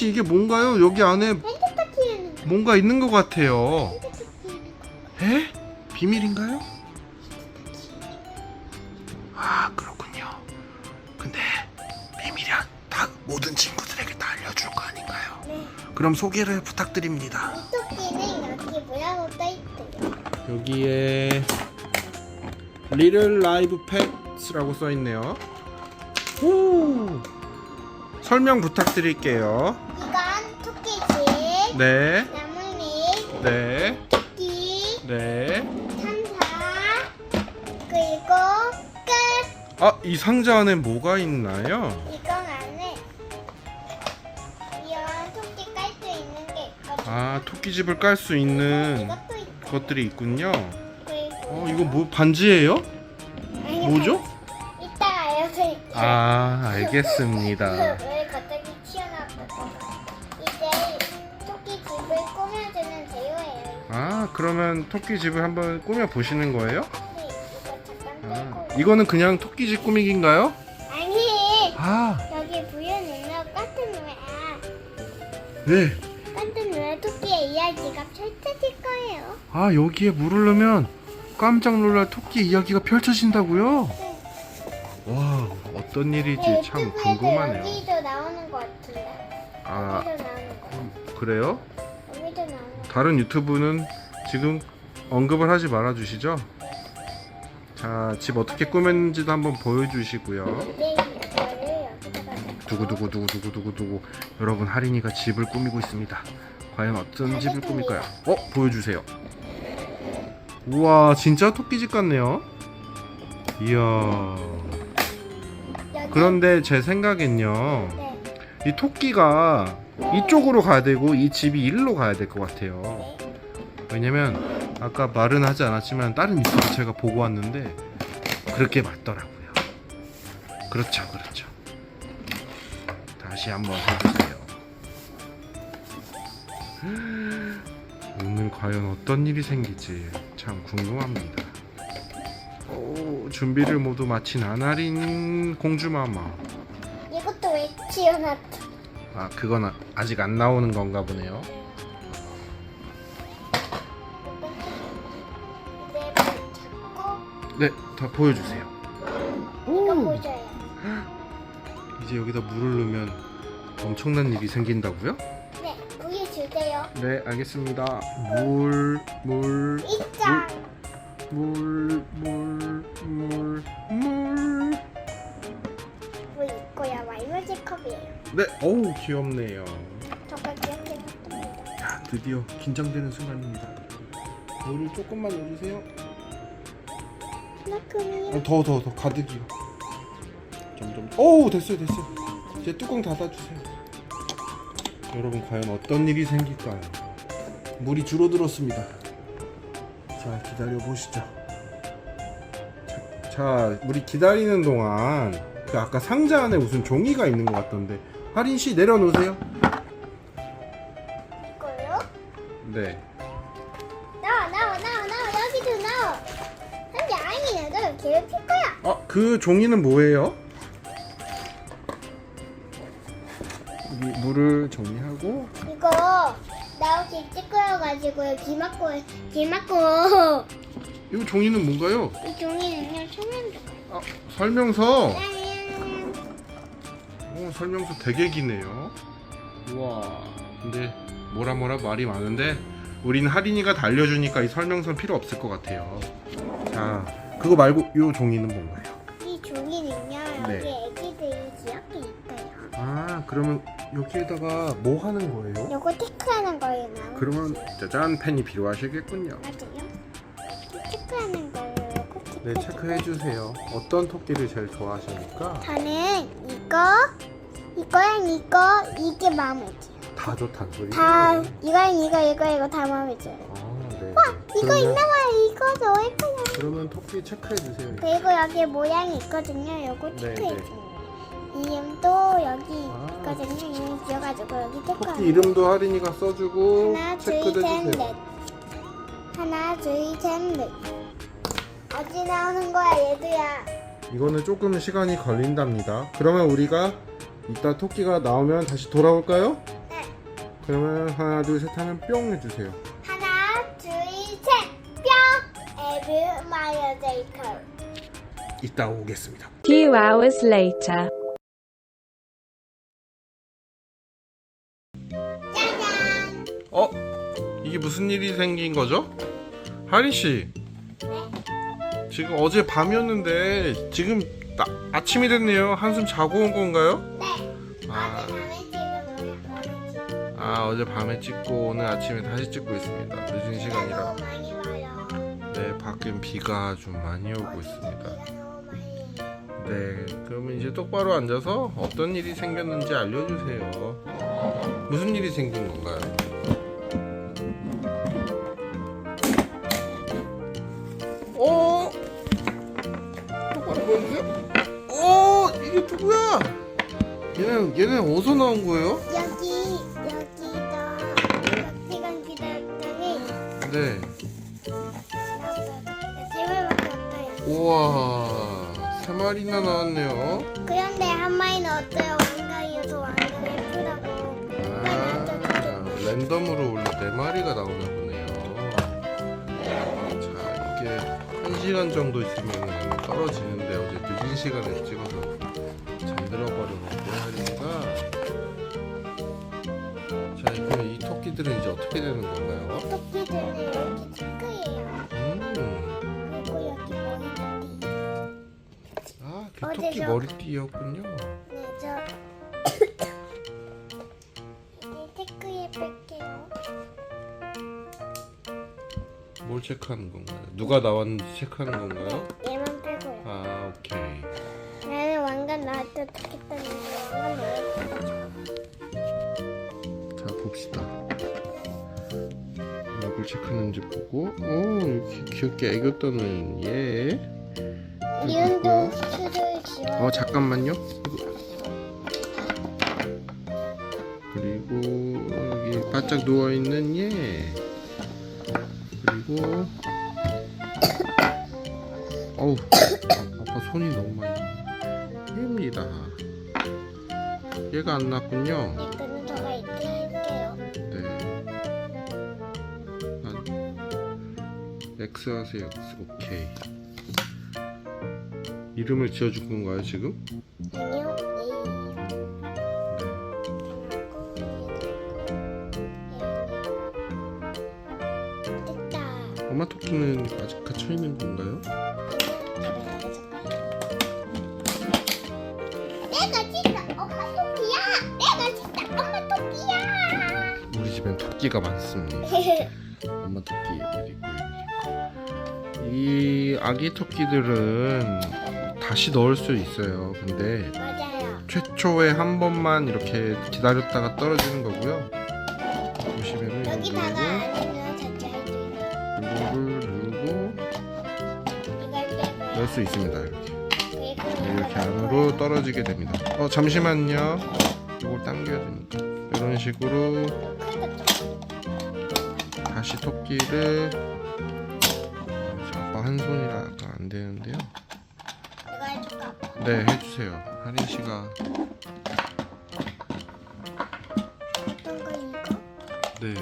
씨 이게 뭔가요? 여기 안에 뭔가 있는 것 같아요. 에? 비밀인가요? 아 그렇군요. 근데 비밀이야 다 모든 친구들에게 다 알려줄 거 아닌가요? 네. 그럼 소개를 부탁드립니다. 이 토끼는 여기 뭐라고 떠있대요 여기에 리를 라이브 펫스라고 써 있네요. 오! 설명 부탁드릴게요. 이건 토끼집 네, 나뭇잎 네, 토끼 네. 참사 그리고 끝 아, 이 상자 안에 뭐가 있나요? 이건 안에 이런 토끼 깔 수 있는 게 있거든요 아, 토끼집을 깔 수 있는 이것도 있고 것들이 있군요. 그리고 어, 이거 뭐 반지예요? 아니, 뭐죠? 이따가 알려드릴게요 아, 알겠습니다. 아, 그러면 토끼집을 한번 꾸며 보시는 거예요? 네, 잠깐 아, 이거는 그냥 토끼집 꾸미기인가요? 아니 아, 여기 부여 눌러 같은 노래 네. 같은 노래 토끼의 이야기가 펼쳐질 거예요 아, 여기에 물을 넣으면 깜짝 놀랄 토끼 이야기가 펼쳐진다고요? 와, 어떤 일이지 네, 참 궁금하네요. 여기도 나오는 것 같은데 아, 여기도 나오는 거 그래요? 다른 유튜브는 지금 언급을 하지 말아 주시죠. 자, 집 어떻게 꾸몄는지도 한번 보여주시고요. 네, 이거를 여기다가 두구두구 두구두구 두구두구 여러분 할인이가 집을 꾸미고 있습니다. 과연 어떤 집을 꾸밀까요? 어, 보여주세요. 우와, 진짜 토끼집 같네요. 이야. 그런데 제 생각엔요. 네, 이 토끼가 이쪽으로 가야 되고 이 집이 일로 가야 될 것 같아요. 네. 왜냐면 아까 말은 하지 않았지만 다른 유튜브 제가 보고 왔는데 그렇게 맞더라고요. 그렇죠, 그렇죠. 다시 한번 해주세요. 오늘 과연 어떤 일이 생길지 참 궁금합니다. 오, 준비를 모두 마친 아나린 공주마마. 이것도 왜 튀어났다 아, 그건 아- 아직 안 나오는 건가 보네요. 네, 잡고 네, 다 보여주세요. 이거 보셔요 이제 여기다 물을 넣으면 엄청난 일이 생긴다고요? 네, 보여주세요 네, 알겠습니다. 물, 물, 입장 물, 물, 물, 물. 네, 어우 귀엽네요. 야, 드디어 긴장되는 순간입니다. 물을 조금만 넣어주세요. 하나큼이요 아, 더, 더, 더 가득이요. 점점. 오, 됐어요, 됐어요. 이제 뚜껑 닫아주세요. 여러분 과연 어떤 일이 생길까요? 물이 줄어들었습니다. 자, 기다려 보시죠. 자, 자, 우리 기다리는 동안 그 아까 상자 안에 무슨 종이가 있는 것 같던데 하린 씨 내려놓으세요. 이거요? 네. 나와 나와 나와 나와 여기도 나와 근데 아니 너를 괴롭힐 거야 아, 그 종이는 뭐예요? 이 물을 정리하고 이거 나오기 찌끄러가지고요 비 맞고 비 맞고 이 종이는 뭔가요? 이 종이는요 소면도 아, 설명서. 짠 어, 설명서 되게 기네요. 우와. 근데 뭐라 뭐라 말이 많은데 우린 할인이가 다 알려주니까 이 설명서는 필요 없을 것 같아요. 자, 그거 말고 이 종이는 뭔가요? 이 종이는요 네. 여기 애기들이 귀엽게 있어요 아, 그러면 여기에다가 뭐 하는 거예요? 요거 테크하는 거예요 나 그러면 짜잔 펜이 필요하시겠군요. 맞아요 네, 체크해 주세요. 어떤 토끼를 제일 좋아하십니까? 저는 이거 이거랑 이거 이게 마음에 들어요 다 좋다는 소리. 다 이거랑 이거 이거 이거 다 마음에 들어요 아, 네. 이거 그러면- 있나봐요 이거 넣을 거야 그러면 토끼 체크해 주세요. 그리고 여기 모양이 있거든요 요거 네, 체크해줘요 이름도 여기 아. 있거든요 이름 지어가지고 여기 토끼 체크하는 이름도 할인이가 써주고 하나 체크도 해주세요. 둘셋넷 하나 둘 셋 넷 어디 나오는 거야 얘들아 이거는 조금 시간이 걸린답니다. 그러면 우리가 이따 토끼가 나오면 다시 돌아올까요? 네 그러면 하나 둘 셋 하면 뿅 해주세요. 하나, 둘, 셋, 뿅! 에브 마이어 데이커. 이따 오겠습니다. Few hours later. 짜잔! 어? 이게 무슨 일이 생긴 거죠? 하린 씨. 지금 어제 밤이었는데 지금 나- 아침이 됐네요. 한숨 자고 온 건가요? 네. 아. 아 어제 밤에 찍고 오늘 아침에 다시 찍고 있습니다. 늦은 시간이라. 네 밖엔 비가 좀 많이 오고 있습니다. 네 그러면 이제 똑바로 앉아서 어떤 일이 생겼는지 알려주세요. 무슨 일이 생긴 건가요? 얘는 어디서 나온 거예요? 여기, 여기다 몇 시간 기다렸더니 네. 집을 바꿨어요. 우와 세 마리나 나왔네요. 그런데 한 마리는 어때요? 왕가이어서 왕가 예쁘다고. 아, 랜덤으로 원래 네 마리가 나오나 보네요. 자, 이게 한 시간 정도 있으면 떨어지는데 어제 늦은 시간에 찍어서 잠들어 버렸는 이 토끼들은 이제 어떻게 되는 건가요? 토끼들은 이렇게 체크예요. 음, 그리고 여기 머리띠. 아, 그 어제 토끼 저- 머리띠였군요. 네, 저 이제 체크에 뺄게요. 뭘 체크하는 건가요? 누가 나왔는지 체크하는 건가요? 얘만 빼고요. 아, 오케이. 나는 왕관 나왔다 때문에 왕관 나왔다. 자 봅시다 체크하는지 보고. 오 이렇게 귀엽게 애교 떠는 얘 지원. 어 잠깐만요. 그리고 여기 바짝 누워있는 얘 그리고 어우 아, 아빠 손이 너무 많이 얘입니다. 얘가 안 났군요 X 하세요. X. 오케이. 이름을 지어줄 건가요 지금? 아니요, 네. 네. 됐다. 엄마 토끼는 아직 갇혀 있는 건가요? 내가 진짜 엄마 토끼야. 내가 진짜 엄마 토끼야. 우리 집엔 토끼가 많습니다. 엄마 토끼 여기 있고 여기 있고. 이 아기 토끼들은 다시 넣을 수 있어요. 근데 맞아요. 최초에 한 번만 이렇게 기다렸다가 떨어지는 거고요. 보시면은 여기다가 아니면 있어요. 이거를 누르고 이걸 빼고 넣을 수 있습니다. 이렇게. 네, 이렇게 이걸 안으로 떨어지게 됩니다. 어 잠시만요. 이걸 당겨야 됩니다. 이런 식으로 다시 토끼를 아, 한 손이라 약간 안 되는데요. 이거 해줄까? 네 해주세요. 하린 씨가 어떤 거 이거? 네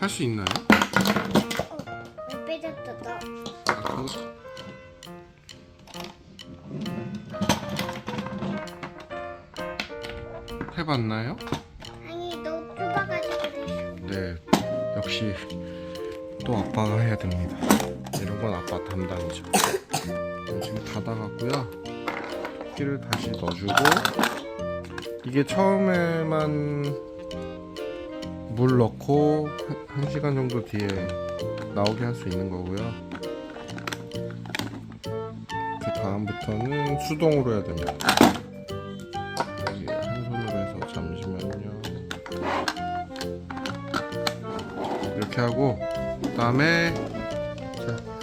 할 수 있나요? 왜 빼졌어 너? 아, 그거... 해봤나요? 아니 너 좁아가지고 됐어. 네, 역시 또 아빠가 해야 됩니다. 이런 건 아빠 담당이죠. 네, 지금 닫아갔고요. 키를 다시 넣어주고 이게 처음에만 물 넣고 한, 한 시간 정도 뒤에 나오게 할 수 있는 거고요. 그 다음부터는 수동으로 해야 됩니다. 여기 한 손으로 해서 잠시만요. 이렇게 하고 그 다음에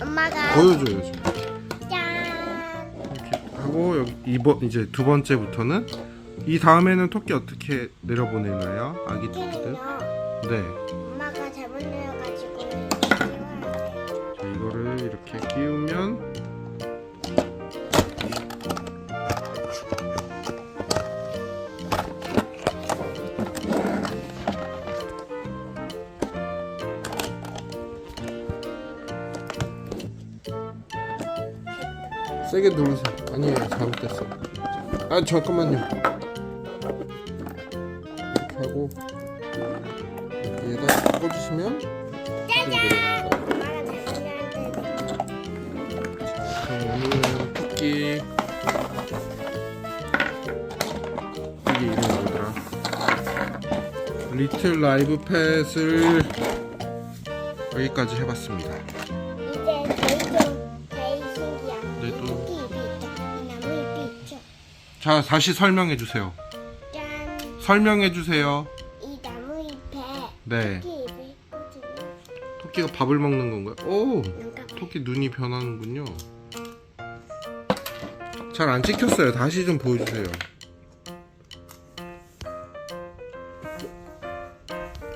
엄마가 보여줘요 지금 짠. 하고 여기 이번 이제 두 번째부터는 이 다음에는 토끼 어떻게 내려보내나요? 아기 토끼들? 네, 세게 누르세요. 아니에요, 잘못됐어요. 아 잠깐만요. 이렇게 하고 여기에다 꽂으시면 짜잔. 엄마가 자신한테 오늘은 토끼 이게 이름이 뭐더라? 리틀 라이브 펫을 여기까지 해봤습니다. 자, 다시 설명해 주세요. 짠. 설명해 주세요. 이 나무 잎에 네. 토끼 꽂으면 토끼가 밥을 먹는 건가요? 오, 눈가 토끼 눈이 변하는군요. 잘 안 찍혔어요. 다시 좀 보여주세요.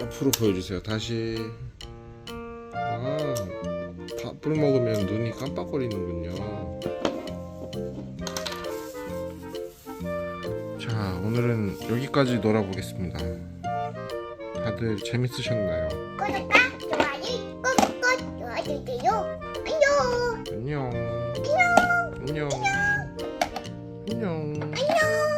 앞으로 보여주세요. 다시. 아, 밥을 먹으면 눈이 깜빡거리는군요. 오늘은 여기까지 놀아보겠습니다. 다들 재밌으셨나요? 구독과 좋아요 꾹꾹 눌러주세요. 안녕. 안녕. 안녕. 안녕. 안녕. 안녕.